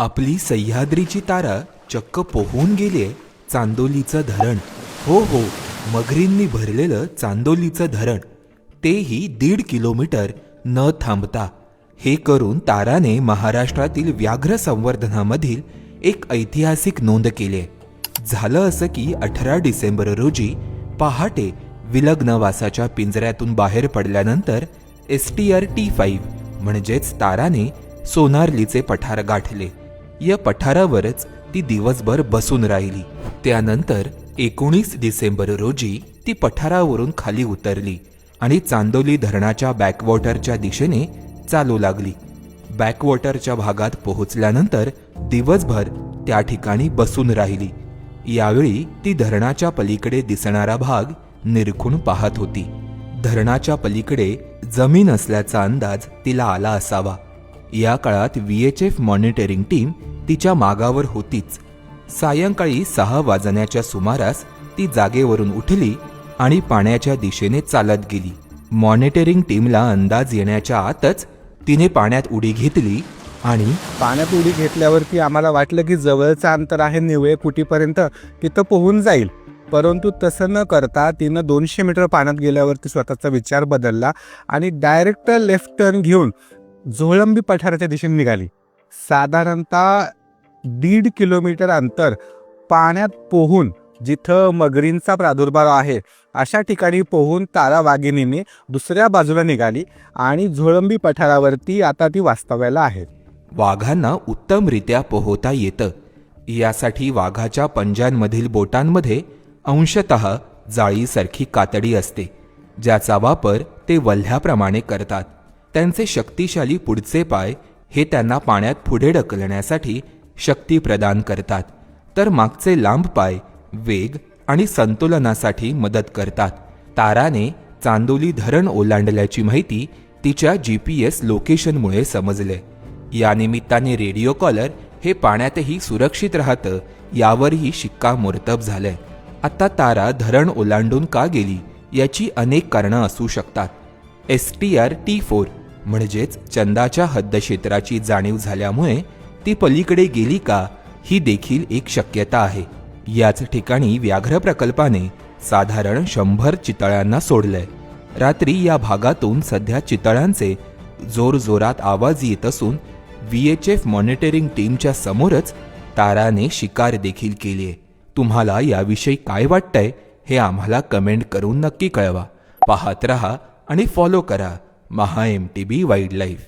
आपली सह्याद्रीची तारा चक्क पोहून गेले चांदोलीचं धरण. हो हो मगरींनी भरलेलं चांदोलीचं धरण. तेही दीड किलोमीटर न थांबता. हे करून ताराने महाराष्ट्रातील व्याघ्र संवर्धनामधील एक ऐतिहासिक नोंद केली झालं असं की अठरा डिसेंबर रोजी पहाटे विलग्नवासाच्या पिंजऱ्यातून बाहेर पडल्यानंतर S T R T five म्हणजेच ताराने सोनारलीचे पठार गाठले. या पठारावरच ती दिवसभर बसून राहिली. त्यानंतर एकोणीस डिसेंबर रोजी ती पठारावरून खाली उतरली आणि चांदोली धरणाच्या बॅकवॉटरच्या दिशेने चालू लागली. बॅकवॉटरच्या भागात पोहोचल्यानंतर दिवसभर त्या ठिकाणी बसून राहिली. यावेळी ती धरणाच्या पलीकडे दिसणारा भाग निरखून पाहत होती. धरणाच्या पलीकडे जमीन असल्याचा अंदाज तिला आला असावा. या काळात V H F monitoring team तिच्या मागावर होतीच. सायंकाळी सहा वाजण्याच्या सुमारास ती जागेवरून उठली आणि पाण्याच्या दिशेने चालत गेली. मॉनिटरिंग टीमला अंदाज येण्याच्या आतच तिने पाण्यात उडी घेतली आणि पाण्यात उडी घेतल्यावरती आम्हाला वाटलं की जवळचं अंतर आहे निवळे कुटीपर्यंत तिथं पोहून जाईल. परंतु तसं न करता तिनं दोनशे मीटर पाण्यात गेल्यावरती स्वतःचा विचार बदलला आणि डायरेक्ट लेफ्ट टर्न घेऊन झोळंबी पठाराच्या दिशेने निघाली. साधारणतः दीड किलोमीटर अंतर पाण्यात पोहून जिथं मगरींचा प्रादुर्भाव आहे अशा ठिकाणी पोहून तारा वाघिणीने दुसऱ्या बाजूला निघाली आणि झोळंबी पठारावरती आता ती वास्तव्याला आहे. वाघांना उत्तमरित्या पोहता येतं. यासाठी वाघाच्या पंजांमधील बोटांमध्ये अंशत जाळीसारखी कातडी असते ज्याचा वापर ते वल्ह्याप्रमाणे करतात. त्यांचे शक्तिशाली पुढचे पाय हे त्यांना पाण्यात पुढे ढकलण्यासाठी शक्ती प्रदान करतात. तर मागचे लांब पाय वेग आणि संतुलनासाठी मदत करतात. ताराने चांदोली धरण ओलांडल्याची माहिती तिच्या जी पी एस लोकेशनमुळे समजले. या निमित्ताने रेडिओ कॉलर हे पाण्यातही सुरक्षित राहतं यावरही शिक्कामोर्तब झालंय. आता तारा धरण ओलांडून का गेली याची अनेक कारणं असू शकतात. S T R T four म्हणजेच चंदाच्या हद्दक्षेत्राची जाणीव झाल्यामुळे ती पलीकडे गेली का ही देखील एक शक्यता आहे. याच ठिकाणी व्याघ्र प्रकल्पाने साधारण शंभर चितळ्यांना सोडलंय. रात्री या भागातून सध्या चितळ्यांचे जोरजोरात आवाज येत असून व्ही एच एफ मॉनिटरिंग टीमच्या समोरच ताराने शिकार देखील केली आहे तुम्हाला याविषयी काय वाटतंय हे आम्हाला कमेंट करून नक्की कळवा. पाहत रहा आणि फॉलो करा. Maha M T B wildlife